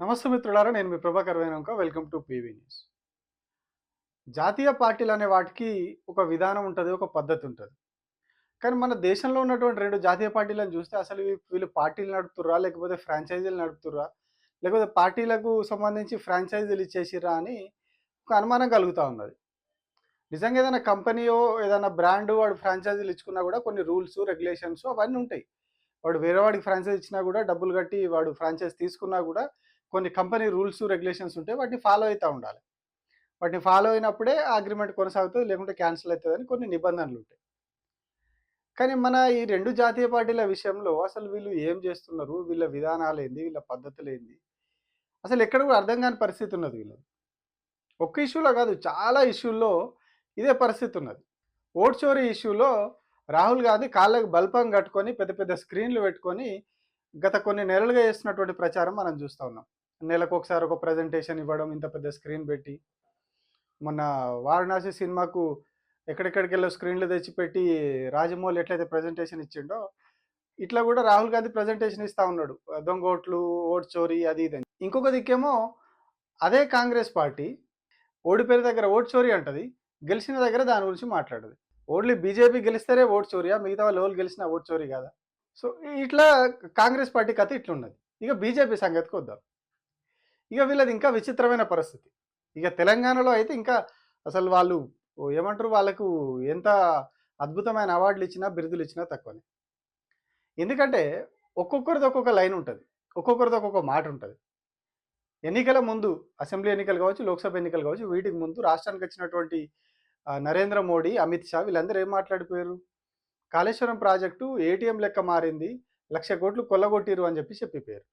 నమస్తే మిత్రులారా నేను మీ Prabhakar Venuka. Welcome to PV news జాతీయ పార్టీలు అనే వాటికి ఒక విధానం ఉంటుంది ఒక పద్ధతి ఉంటుంది. కానీ మన దేశంలో ఉన్నటువంటి రెండు జాతీయ పార్టీలను చూస్తే అసలు వీళ్ళు పార్టీలు నడుపుతుర్రా లేకపోతే ఫ్రాంచైజీలు నడుపుతుర్రా లేకపోతే పార్టీలకు సంబంధించి ఫ్రాంచైజీలు ఇచ్చేసిర్రా అని ఒక అనుమానం కలుగుతూ ఉన్నది. నిజంగా ఏదైనా కంపెనీయో ఏదైనా బ్రాండ్ వాడు ఫ్రాంచైజీలు ఇచ్చుకున్నా కూడా కొన్ని రూల్స్ రెగ్యులేషన్స్ అవన్నీ ఉంటాయి. వాడు వేరే వాడికి ఫ్రాంచైజ్ ఇచ్చినా కూడా డబ్బులు కట్టి వాడు ఫ్రాంచైజ్ తీసుకున్నా కూడా కొన్ని కంపెనీ రూల్స్ రెగ్యులేషన్స్ ఉంటాయి వాటిని ఫాలో అవుతూ ఉండాలి. వాటిని ఫాలో అయినప్పుడే అగ్రిమెంట్ కొనసాగుతుంది లేకుంటే క్యాన్సిల్ అవుతుందని కొన్ని నిబంధనలు ఉంటాయి. కానీ మన ఈ రెండు జాతీయ పార్టీల విషయంలో అసలు వీళ్ళు ఏం చేస్తున్నారు? వీళ్ళ విధానాలు ఏంది? వీళ్ళ పద్ధతులు ఏంది? అసలు ఎక్కడ కూడా అర్థం కాని పరిస్థితి ఉన్నది వీళ్ళది. ఒక్క ఇష్యూలో కాదు చాలా ఇష్యూల్లో ఇదే పరిస్థితి ఉన్నది ఓట్ చోరీ ఇష్యూలో రాహుల్ గాంధీ కాళ్ళకు బల్పం కట్టుకొని పెద్ద పెద్ద స్క్రీన్లు పెట్టుకొని గత కొన్ని నెలలుగా చేస్తున్నటువంటి ప్రచారం మనం చూస్తూ ఉన్నాం. నెలకు ఒకసారి ఒక ప్రజెంటేషన్ ఇవ్వడం ఇంత పెద్ద స్క్రీన్ పెట్టి. మొన్న వారణాసి సినిమాకు ఎక్కడెక్కడికి వెళ్ళో స్క్రీన్లు తెచ్చిపెట్టి రాజమౌళి ఎట్లయితే ప్రజెంటేషన్ ఇచ్చిండో ఇట్లా కూడా రాహుల్ గాంధీ ప్రజెంటేషన్ ఇస్తూ ఉన్నాడు. దొంగ ఓట్లు ఓట్ చోరీ అది ఇది అని. ఇంకొక దిక్కేమో అదే కాంగ్రెస్ పార్టీ ఓడిపేరు దగ్గర ఓట్ చోరీ అంటది. గెలిచిన దగ్గర దాని గురించి మాట్లాడదు. ఓన్లీ బీజేపీ గెలిస్తేనే ఓట్ చోరియా మిగతా వాళ్ళు ఎవరు గెలిచినా ఓట్ చోరీ కాదా? సో ఇట్లా కాంగ్రెస్ పార్టీ కథ ఇట్లున్నది. ఇక బీజేపీ సంగతికి వద్దాం. ఇక వీళ్ళది ఇంకా విచిత్రమైన పరిస్థితి. ఇక తెలంగాణలో అయితే ఇంకా అసలు వాళ్ళు ఓ ఏమంటారు? వాళ్ళకు ఎంత అద్భుతమైన అవార్డులు ఇచ్చినా బిరుదులు ఇచ్చినా తక్కువనే. ఎందుకంటే ఒక్కొక్కరిది ఒక్కొక్క లైన్ ఉంటుంది. ఒక్కొక్కరిది ఒక్కొక్క మాట ఉంటుంది. ఎన్నికల ముందు అసెంబ్లీ ఎన్నికలు కావచ్చు లోక్సభ ఎన్నికలు కావచ్చు వీటికి ముందు రాష్ట్రానికి వచ్చినటువంటి నరేంద్ర మోడీ అమిత్ షా వీళ్ళందరూ ఏం మాట్లాడిపోయారు? కాళేశ్వరం ప్రాజెక్టు ఏటీఎం లెక్క మారింది లక్ష కోట్లు కొల్లగొట్టిరు అని చెప్పి చెప్పిపోయారు.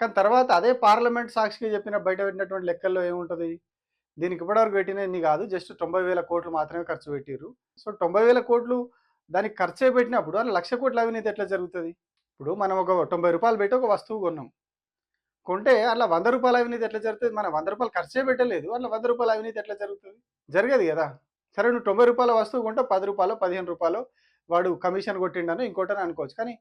కానీ తర్వాత అదే పార్లమెంట్ సాక్షిగా చెప్పిన బయట పెట్టినటువంటి లెక్కల్లో ఏముంటుంది? దీనికి ఇప్పటివరకు పెట్టిన ఇన్ని కాదు జస్ట్ తొంభై వేల కోట్లు మాత్రమే ఖర్చు పెట్టిరు సో తొంభై వేల కోట్లు దానికి ఖర్చే పెట్టినప్పుడు అలా లక్ష కోట్ల అవినీతి ఎట్లా జరుగుతుంది? ఇప్పుడు మనం ఒక తొంభై రూపాయలు పెట్టి ఒక వస్తువు కొన్నాం. కొంటే అట్లా వంద రూపాయల అవినీతి ఎట్లా జరుగుతుంది? మనం వంద రూపాయలు ఖర్చే పెట్టలేదు. అట్లా వంద రూపాయల అవినీతి ఎట్లా జరుగుతుంది? జరగదు కదా. సరే నువ్వు తొంభై రూపాయల వస్తువు కొంటే పది రూపాయలు పదిహేను రూపాయలు వాడు కమిషన్ కొట్టిండను ఇంకోటని అనుకోవచ్చు. కానీ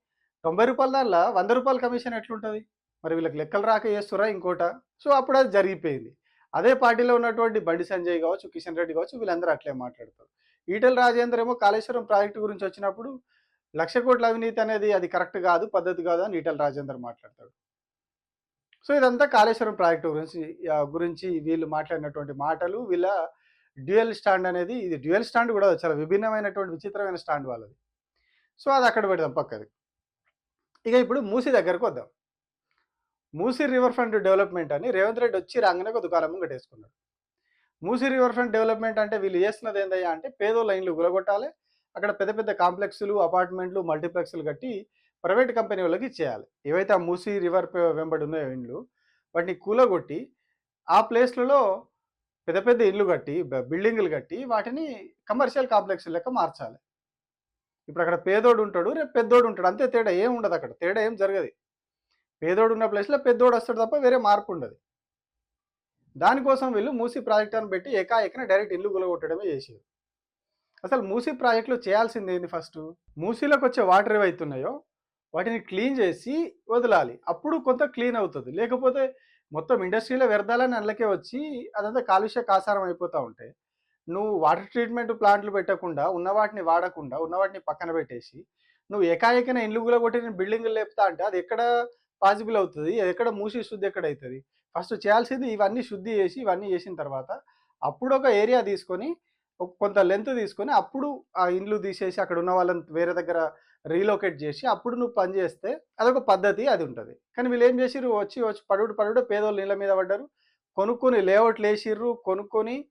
తొంభై రూపాయల దానిలో వంద రూపాయల కమిషన్ ఎట్లుంటుంది? మరి వీళ్ళకి లెక్కలు రాక చేస్తురా ఇంకోట? సో అప్పుడు అది జరిగిపోయింది. అదే పార్టీలో ఉన్నటువంటి బండి సంజయ్ కావచ్చు కిషన్ రెడ్డి కావచ్చు వీళ్ళందరూ అట్లే మాట్లాడతారు. ఈటల రాజేందర్ ఏమో కాళేశ్వరం ప్రాజెక్టు గురించి వచ్చినప్పుడు లక్ష కోట్ల అవినీతి అనేది అది కరెక్ట్ కాదు పద్ధతి కాదు అని ఈటల రాజేందర్ మాట్లాడతాడు. సో ఇదంతా కాళేశ్వరం ప్రాజెక్టు గురించి ఆ, గురించి వీళ్ళు మాట్లాడినటువంటి మాటలు వీళ్ళ డ్యూయల్ స్టాండ్ అనేది ఇది డ్యూయల్ స్టాండ్ కూడా చాలా విభిన్నమైనటువంటి విచిత్రమైన స్టాండ్ వాళ్ళది. సో అది అక్కడ పెడదాం పక్కది. ఇక ఇప్పుడు మూసీ దగ్గరకు వద్దాం. మూసీ రివర్ ఫ్రంట్ డెవలప్మెంట్ అని రేవంత్ రెడ్డి వచ్చి రాగానే ఒక దుకాణం ముంగటేసుకున్నాడు మూసి రివర్ ఫ్రంట్ డెవలప్మెంట్ అంటే వీళ్ళు చేస్తున్నది ఏందయ్యా అంటే పేదో లైన్లు గులగొట్టాలి అక్కడ పెద్ద పెద్ద కాంప్లెక్స్లు అపార్ట్మెంట్లు మల్టీప్లెక్స్లు కట్టి ప్రైవేట్ కంపెనీ వాళ్ళకి ఇచ్చేయాలి. ఏవైతే ఆ మూసి రివర్ వెంబడి ఉన్నాయో ఇండ్లు వాటిని కూలగొట్టి ఆ ప్లేస్లలో పెద్ద పెద్ద ఇల్లు కట్టి బిల్డింగ్లు బిల్డింగులు కట్టి వాటిని కమర్షియల్ కాంప్లెక్స్ లెక్క మార్చాలి. ఇప్పుడు అక్కడ పేదోడు ఉంటాడు రేపు పెద్దోడు ఉంటాడు. అంతే తేడా ఏం ఉండదు అక్కడ. తేడా ఏం జరగదు. పేదోడు ఉన్న ప్లేస్లో పెద్దోడు వస్తాడు తప్ప వేరే మార్పు ఉండదు. దానికోసం వీళ్ళు మూసీ ప్రాజెక్ట్ అని పెట్టి ఏకాఏకన డైరెక్ట్ ఇల్లు గులగొట్టడమే చేసేది అసలు మూసీ ప్రాజెక్టులో చేయాల్సింది ఏంది ఫస్ట్? మూసీలోకి వచ్చే వాటర్ ఏవైతున్నాయో వాటిని క్లీన్ చేసి వదలాలి. అప్పుడు కొంత క్లీన్ అవుతుంది. లేకపోతే మొత్తం ఇండస్ట్రీలో వ్యర్థాలని అందులోకే వచ్చి అదంతా కాలుష్య కాసారం అయిపోతూ ఉంటే నువ్వు వాటర్ ట్రీట్మెంట్ ప్లాంట్లు పెట్టకుండా ఉన్న వాటిని వాడకుండా ఉన్న వాటిని పక్కన పెట్టేసి నువ్వు ఏకాఏకన ఇండ్లు కూడా కొట్టిన బిల్డింగ్లు లేపుతా అంటే అది ఎక్కడ పాసిబుల్ అవుతుంది? అది ఎక్కడ మూసి శుద్ధి ఎక్కడ అవుతుంది ఫస్ట్ చేయాల్సింది ఇవన్నీ శుద్ధి చేసి ఇవన్నీ చేసిన తర్వాత అప్పుడు ఒక ఏరియా తీసుకొని కొంత లెంత్ తీసుకొని అప్పుడు ఆ ఇండ్లు తీసేసి అక్కడ ఉన్న వాళ్ళని వేరే దగ్గర రీలోకేట్ చేసి అప్పుడు నువ్వు పని చేస్తే అదొక పద్ధతి అది ఉంటుంది. కానీ వీళ్ళు ఏం చేసిర్రు? వచ్చి వచ్చి పడుడు పడుడు పేదోళ్ళు నీళ్ళ మీద పడ్డారు. కొనుక్కొని లేఅవుట్లు వేసిర్రు కొనుక్కొని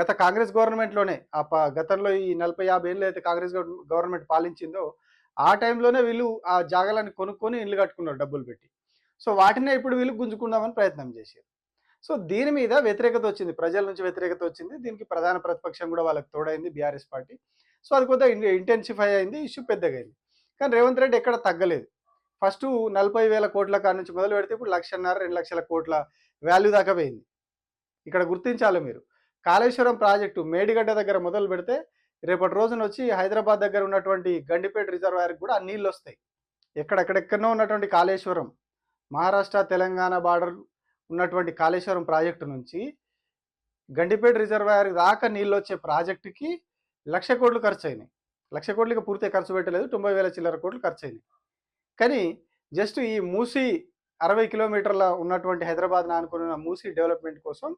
గత కాంగ్రెస్ గవర్నమెంట్లోనే ఆ ప- గతంలో ఈ నలభై యాభై ఏళ్ళు అయితే కాంగ్రెస్ గవర్నమెంట్ పాలించిందో ఆ టైంలోనే వీళ్ళు ఆ జాగాలను కొనుక్కొని ఇల్లు కట్టుకున్నారు డబ్బులు పెట్టి. సో వాటినే ఇప్పుడు వీళ్ళు గుంజుకుందామని ప్రయత్నం చేశారు సో దీని మీద వ్యతిరేకత వచ్చింది. ప్రజల నుంచి వ్యతిరేకత వచ్చింది. దీనికి ప్రధాన ప్రతిపక్షం కూడా వాళ్ళకి తోడైంది బీఆర్ఎస్ పార్టీ. సో అది కొద్దిగా ఇంటెన్సిఫై అయింది. ఇష్యూ పెద్దగా అయింది కానీ రేవంత్ రెడ్డి ఎక్కడ తగ్గలేదు. ఫస్ట్ నలభై వేల కోట్ల కాడ నుంచి మొదలు పెడితే ఇప్పుడు లక్షన్నర రెండు లక్షల కోట్ల వాల్యూ దాకా పోయింది. ఇక్కడ గుర్తించాలి మీరు. కాళేశ్వరం ప్రాజెక్టు మేడిగడ్డ దగ్గర మొదలు పెడితే రేపటి రోజున వచ్చి హైదరాబాద్ దగ్గర ఉన్నటువంటి గండిపేట రిజర్వాయర్కి కూడా ఆ నీళ్ళు వస్తాయి. ఎక్కడెక్కడెక్కడో ఉన్నటువంటి కాళేశ్వరం మహారాష్ట్ర తెలంగాణ బార్డర్ ఉన్నటువంటి కాళేశ్వరం ప్రాజెక్టు నుంచి గండిపేట రిజర్వాయర్ దాకా నీళ్ళు వచ్చే ప్రాజెక్టుకి లక్ష కోట్లు ఖర్చు అయినాయి. లక్ష కోట్లకి పూర్తిగా ఖర్చు పెట్టలేదు తొంభై వేల చిల్లర కోట్లు ఖర్చు కానీ జస్ట్ ఈ మూసి అరవై కిలోమీటర్ల ఉన్నటువంటి హైదరాబాద్ అనుకున్న మూసి డెవలప్మెంట్ కోసం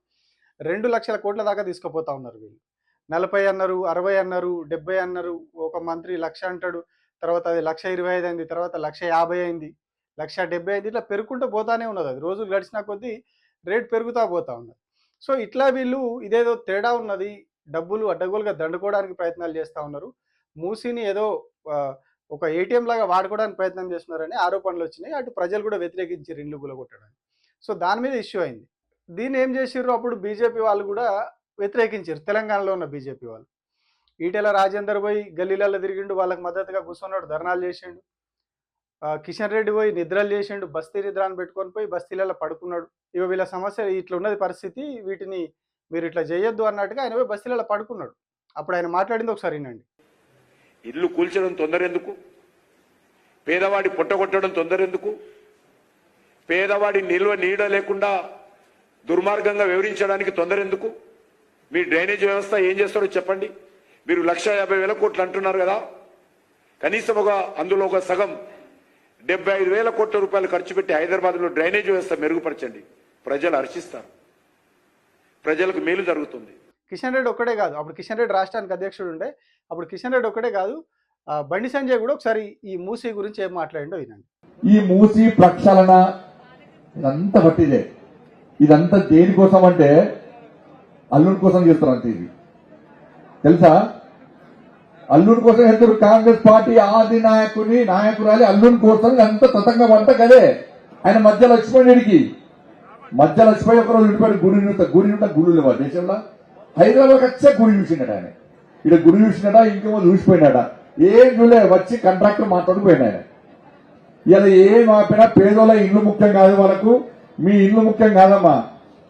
రెండు లక్షల కోట్ల దాకా తీసుకుపోతా ఉన్నారు వీళ్ళు. నలభై అన్నారు అరవై అన్నారు డెబ్బై అన్నారు ఒక మంత్రి లక్ష అంటాడు తర్వాత అది లక్ష ఇరవై ఐదు అయింది తర్వాత లక్ష యాభై అయింది లక్ష డెబ్బై అయింది ఇట్లా పెరుగుకుంటూ పోతానే ఉన్నది అది. రోజులు గడిచిన కొద్దీ రేట్ పెరుగుతూ పోతా ఉన్నది. సో ఇట్లా వీళ్ళు ఇదేదో తేడా ఉన్నది డబ్బులు అడ్డగోలుగా దండుకోవడానికి ప్రయత్నాలు చేస్తూ ఉన్నారు. మూసీని ఏదో ఒక ఏటీఎం లాగా వాడుకోవడానికి ప్రయత్నం చేస్తున్నారని ఆరోపణలు వచ్చినాయి. అటు ప్రజలు కూడా వ్యతిరేకించారు ఇండ్లు గులగొట్టడానికి. సో దాని మీద ఇష్యూ అయింది. దీన్ని ఏం చేసిర్రు? అప్పుడు బీజేపీ వాళ్ళు కూడా వ్యతిరేకించారు. తెలంగాణలో ఉన్న బీజేపీ వాళ్ళు. ఈటెల రాజేందర్ పోయి గల్లీలలో తిరిగిండు. వాళ్ళకి మద్దతుగా కూర్చున్నాడు. ధర్నాలు చేసిండు. కిషన్ రెడ్డి పోయి నిద్రలు చేసిండు. బస్తీ నిద్ర అని పెట్టుకొని పోయి బస్తీలలో పడుకున్నాడు. ఇక వీళ్ళ సమస్య ఇట్లా ఉన్నది పరిస్థితి. వీటిని మీరు ఇట్లా చేయొద్దు అన్నట్టుగా ఆయన పోయి బస్తీలలో పడుకున్నాడు. అప్పుడు ఆయన మాట్లాడింది ఒకసారి వినండి. ఇల్లు కూల్చడం తొందర ఎందుకు పేదవాడి పొట్టగొట్టడం తొందర ఎందుకు పేదవాడి నిల్వ నీడ లేకుండా దుర్మార్గంగా వివరించడానికి తొందర ఎందుకు మీ డ్రైనేజ్ వ్యవస్థ ఏం చేస్తారో చెప్పండి. మీరు లక్ష యాభై వేల కోట్లు అంటున్నారు కదా. కనీసం ఒక అందులో ఒక సగం డెబ్బై ఐదు వేల కోట్ల రూపాయలు ఖర్చు పెట్టి హైదరాబాద్లో డ్రైనేజ్ వ్యవస్థ మెరుగుపరచండి. ప్రజలు హర్షిస్తారు. ప్రజలకు మేలు జరుగుతుంది. కిషన్ రెడ్డి ఒక్కడే కాదు. అప్పుడు కిషన్ రెడ్డి రాష్ట్రానికి అధ్యక్షుడు ఉండే అప్పుడు కిషన్ రెడ్డి ఒక్కడే కాదు ఆ, బండి సంజయ్ కూడా ఒకసారి ఈ మూసీ గురించి ఏం మాట్లాడిండో వినండి. ఈ మూసి ప్రక్షాళన ఇదంతా బట్టిదే ఇదంతా దేనికోసం అంటే అల్లుడి కోసం చేస్తారు అంతే ఇది. తెలుసా? అల్లుడి కోసం చేస్తారు. కాంగ్రెస్ పార్టీ ఆది నాయకుని నాయకురాలి అల్లుడి కోసం అంత తతంగా వంట కదే ఆయన మధ్య లక్ష్మణుడికి మధ్య లక్ష్మణ్ ఒకరోజు ఉండిపోయి గుడి గుడి నింట గుళ్ళు లేవా దేశంలో? హైదరాబాద్ వచ్చే గుడి చూసినాడు ఆయన. ఇక్కడ గుడి చూసినాడా ఇంకేమో చూసిపోయినాడా? ఏం చూలే వచ్చి కంట్రాక్టర్ మాట్లాడిపోయినా ఇలా ఏం ఆపినా పేదోళ్ళ ఇల్లు ముఖ్యం కాదు వాళ్ళకు మీ ఇల్లు ముఖ్యం కాదమ్మా.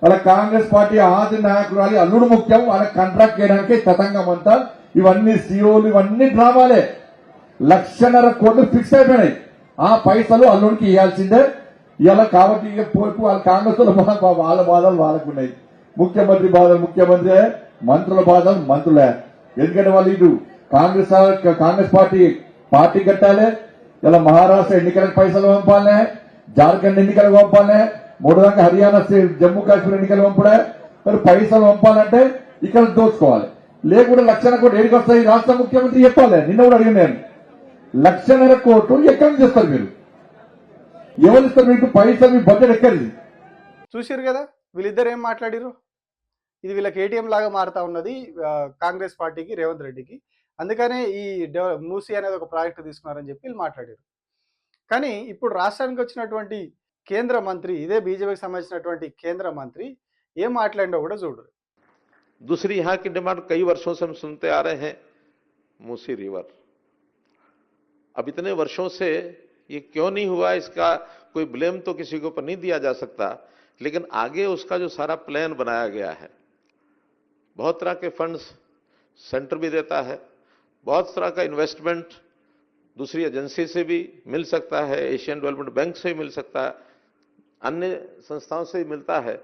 వాళ్ళ కాంగ్రెస్ పార్టీ ఆది నాయకురాలి అల్లుడు ముఖ్యం వాళ్ళకి కాంట్రాక్ట్ చేయడానికి తతంగం అంతా. ఇవన్నీ సీఓలు ఇవన్నీ డ్రామాలే. లక్షన్నర కోట్లు ఫిక్స్ అయిపోయినాయి. ఆ పైసలు అల్లుడికి ఇవ్వాల్సిందే. ఇలా కాబట్టి ఇక పోపు వాళ్ళ కాంగ్రెస్ వాళ్ళ వాళ్ళ బాధలు వాళ్ళకు ఉన్నాయి. ముఖ్యమంత్రి బాధలు ముఖ్యమంత్రి మంత్రుల బాధలు మంత్రులే. ఎందుకంటే వాళ్ళు ఇటు కాంగ్రెస్ కాంగ్రెస్ పార్టీ పార్టీ కట్టాలి. ఇలా మహారాష్ట్ర ఎన్నికలకు పైసలు పంపాలనే జార్ఖండ్ ఎన్నికలకు పంపాలనే మూడు దాకా హర్యానా జమ్మూ కాశ్మీర్ ఎన్నికలు పంపడే మరి పైసలు పంపాలంటే ఇక్కడ దోచుకోవాలి. లేకుంటే లక్షల కోట్లు ఏడికి వస్తాయి? రాష్ట్ర ముఖ్యమంత్రి చెప్పాలి. నిన్న కూడా అడిగిన నేను. లక్షన్నర కోట్లు ఎక్కడి నుంచి ఇస్తారు మీరు? ఎవరు ఇస్తారు మీకు పైసలు మీ బడ్జెట్ ఎక్కడిది? చూసిరు కదా? వీళ్ళిద్దరు ఏం మాట్లాడారు ఇది వీళ్ళకి ఏటీఎం లాగా మారుతా ఉన్నది ఆ, కాంగ్రెస్ పార్టీకి రేవంత్ రెడ్డికి అందుకనే ఈ డెవ మూసీ అనేది ఒక ప్రాజెక్ట్ తీసుకున్నారని చెప్పి వీళ్ళు మాట్లాడారు కానీ ఇప్పుడు రాష్ట్రానికి వచ్చినటువంటి కేంద్ర మంత్రి ఇదే బీజేపీకి సంబంధించినటువంటి కేంద్ర మంత్రి ఏం మాట్లాడిండో కూడా చూడు दूसरी यहाँ की डिमांड कई वर्षों से हम सुनते आ रहे हैं मूसी रिवर अब इतने वर्षों से ये क्यों नहीं हुआ इसका कोई ब्लेम तो किसी के ऊपर नहीं दिया जा सकता लेकिन आगे उसका जो सारा प्लान बनाया गया है बहुत तरह के फंड्स सेंटर भी देता है बहुत तरह का इन्वेस्टमेंट दूसरी एजेंसी से भी मिल सकता है एशियन डेवलपमेंट बैंक से भी मिल सकता है अन्य संस्थाओं से भी मिलता है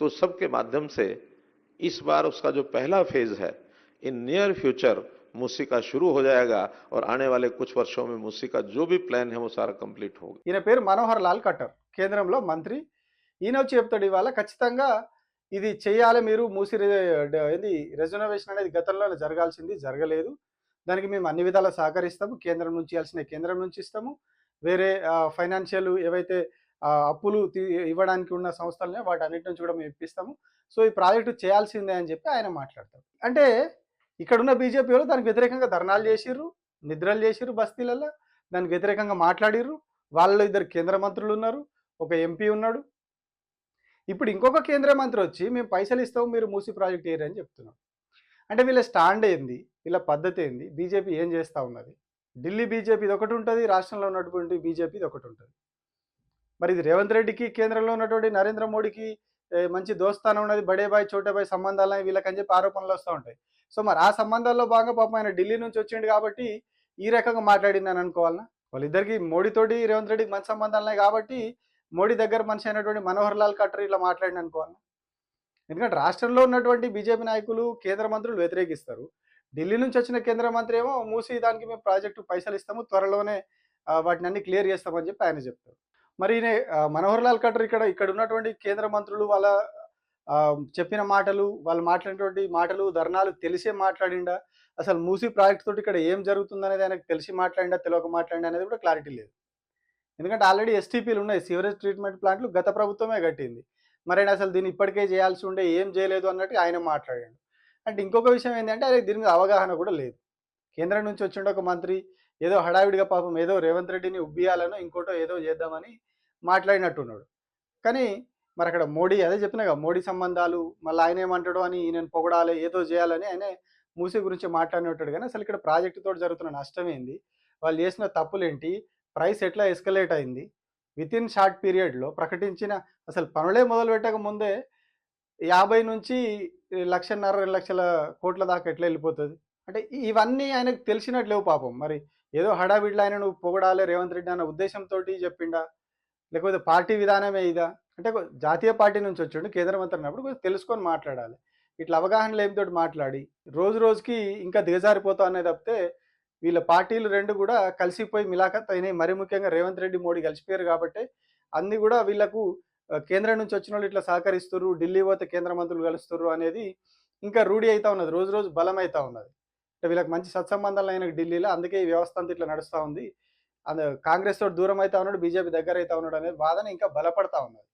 तो सबके माध्यम से इस बार उसका जो पहला फेज है इन नियर फ्यूचर मूसी का शुरू हो जाएगा और आने वाले कुछ वर्षों में मूसी का जो भी प्लान है वो सारा कंप्लीट होगा ఈయన పేరు మనోహర్ లాల్ ఖట్టర్ కేంద్రంలో మంత్రి ఈయన వచ్చి చెప్తాడు ఇవాళ ఖచ్చితంగా ఇది చేయాలి మీరు మూసి ఏంది రెజర్వేషన్ అనేది గతంలో జరగాల్సింది జరగలేదు. దానికి మేము అన్ని విధాలా సహకరిస్తాము. కేంద్రం నుంచి ఇవ్వాల్సిన కేంద్రం నుంచి ఇస్తాము. వేరే ఫైనాన్షియల్ ఏవైతే అప్పులు ఇవ్వడానికి ఉన్న సంస్థలనే వాటి అన్నిటి నుంచి కూడా మేము ఇప్పిస్తాము. సో ఈ ప్రాజెక్టు చేయాల్సిందే అని చెప్పి ఆయన మాట్లాడతారు. అంటే ఇక్కడున్న బీజేపీ వాళ్ళు దానికి వ్యతిరేకంగా ధర్నాలు చేసిర్రు నిద్రలు చేసిర్రు బస్తీలలో దానికి వ్యతిరేకంగా మాట్లాడిర్రు. వాళ్ళలో ఇద్దరు కేంద్ర మంత్రులు ఉన్నారు. ఒక ఎంపీ ఉన్నాడు. ఇప్పుడు ఇంకొక కేంద్ర మంత్రి వచ్చి మేము పైసలు ఇస్తాము మీరు మూసి ప్రాజెక్ట్ ఏరియా అని చెప్తున్నాం అంటే వీళ్ళ స్టాండ్ ఏంది? వీళ్ళ పద్ధతి ఏంది? బీజేపీ ఏం చేస్తూ ఉన్నది? ఢిల్లీ బీజేపీ ఇది ఒకటి ఉంటుంది రాష్ట్రంలో ఉన్నటువంటి బీజేపీ ఇది ఒకటి ఉంటుంది. మరి ఇది రేవంత్ రెడ్డికి కేంద్రంలో ఉన్నటువంటి నరేంద్ర మోడీకి మంచి దోస్తానం ఉన్నది బడే బాయ్ చోటే బాయ్ సంబంధాలని వీళ్ళకని చెప్పి ఆరోపణలు వస్తూ ఉంటాయి. సో మరి ఆ సంబంధాల్లో భాగంగా పాపం ఆయన ఢిల్లీ నుంచి వచ్చిండు కాబట్టి ఈ రకంగా మాట్లాడిందని అనుకోవాలనా? వాళ్ళిద్దరికి మోడీతోటి రేవంత్ రెడ్డికి మంచి సంబంధాలు ఉన్నాయి కాబట్టి మోడీ దగ్గర మనిషి అయినటువంటి మనోహర్ లాల్ ఖట్టర్ ఇట్లా మాట్లాడిన అనుకోవాలి ఎందుకంటే రాష్ట్రంలో ఉన్నటువంటి బీజేపీ నాయకులు కేంద్ర మంత్రులు వ్యతిరేకిస్తారు. ఢిల్లీ నుంచి వచ్చిన కేంద్ర మంత్రి ఏమో మూసి దానికి మేము ప్రాజెక్టు పైసలు ఇస్తాము త్వరలోనే వాటిని అన్ని క్లియర్ చేస్తామని చెప్పి ఆయన చెప్తారు. మరి మనోహర్ లాల్ ఖట్టర్ ఇక్కడ ఇక్కడ ఉన్నటువంటి కేంద్ర మంత్రులు వాళ్ళ చెప్పిన మాటలు వాళ్ళు మాట్లాడినటువంటి మాటలు ధర్నాలు తెలిసే మాట్లాడిండా? అసలు మూసీ ప్రాజెక్ట్ తోటి ఇక్కడ ఏం జరుగుతుంది అనేది ఆయనకు తెలిసి మాట్లాడిండా తెలియక మాట్లాడిండా అనేది కూడా క్లారిటీ లేదు. ఎందుకంటే ఆల్రెడీ ఎస్టీపీలు ఉన్నాయి. సివరేజ్ ట్రీట్మెంట్ ప్లాంట్లు గత ప్రభుత్వమే కట్టింది. మరి అసలు దీన్ని ఇప్పటికే చేయాల్సి ఉండే ఏం చేయలేదు అన్నట్టు ఆయన మాట్లాడాడు. అంటే ఇంకొక విషయం ఏంటంటే ఆయన దీని మీద అవగాహన కూడా లేదు. కేంద్రం నుంచి వచ్చిండే ఒక మంత్రి ఏదో హడావిడిగా పాపం ఏదో రేవంత్ రెడ్డిని ఉబ్బియాలనో ఇంకోటో ఏదో చేద్దామని మాట్లాడినట్టున్నాడు. కానీ మరి అక్కడ మోడీ అదే చెప్పినాగా మోడీ సంబంధాలు మళ్ళీ ఆయన ఏమంటాడు అని ఈయన పొగడాలి ఏదో చేయాలని ఆయన మూసీ గురించి మాట్లాడినట్టాడు కానీ అసలు ఇక్కడ ప్రాజెక్టుతో జరుగుతున్న నష్టం ఏంది? వాళ్ళు చేసిన తప్పులేంటి? ప్రైస్ ఎట్లా ఎస్కలేట్ అయింది? విత్ ఇన్ షార్ట్ పీరియడ్లో ప్రకటించిన అసలు పనులే మొదలు పెట్టక ముందే యాభై నుంచి లక్షన్నర రెండు లక్షల కోట్ల దాకా ఎట్లా వెళ్ళిపోతుంది? అంటే ఇవన్నీ ఆయనకు తెలిసినట్లేవు పాపం. మరి ఏదో హడావిడిలో ఆయన నువ్వు పొగడాలి రేవంత్ రెడ్డి అన్న ఉద్దేశంతో చెప్పిండా? లేకపోతే పార్టీ విధానమే ఇదా? అంటే జాతీయ పార్టీ నుంచి వచ్చిండు కేంద్ర మంత్రి అన్నప్పుడు కొంచెం తెలుసుకొని మాట్లాడాలి. ఇట్లా అవగాహన లేనితోటి మాట్లాడి రోజు రోజుకి ఇంకా దిగజారిపోతా అనేది తప్పితే వీళ్ళ పార్టీలు రెండు కూడా కలిసిపోయి మిలాఖత్ అయినాయి మరి ముఖ్యంగా రేవంత్ రెడ్డి మోడీ కలిసిపోయారు కాబట్టి అన్ని కూడా వీళ్ళకు కేంద్రం నుంచి వచ్చిన వాళ్ళు ఇట్లా సహకరిస్తారు ఢిల్లీ పోతే కేంద్ర మంత్రులు కలుస్తారు అనేది ఇంకా రూఢి అవుతా ఉన్నది. రోజు రోజు బలం అవుతా ఉన్నది. అంటే వీళ్ళకి మంచి సత్సంబంధాలు అయిన ఢిల్లీలో అందుకే ఈ వ్యవస్థ అంతా ఇట్లా నడుస్తూ ఉంది. అందు కాంగ్రెస్ తోటి దూరం అవుతా ఉన్నాడు బీజేపీ దగ్గర అవుతా ఉన్నాడు అనేది వాదన ఇంకా బలపడతా ఉన్నది.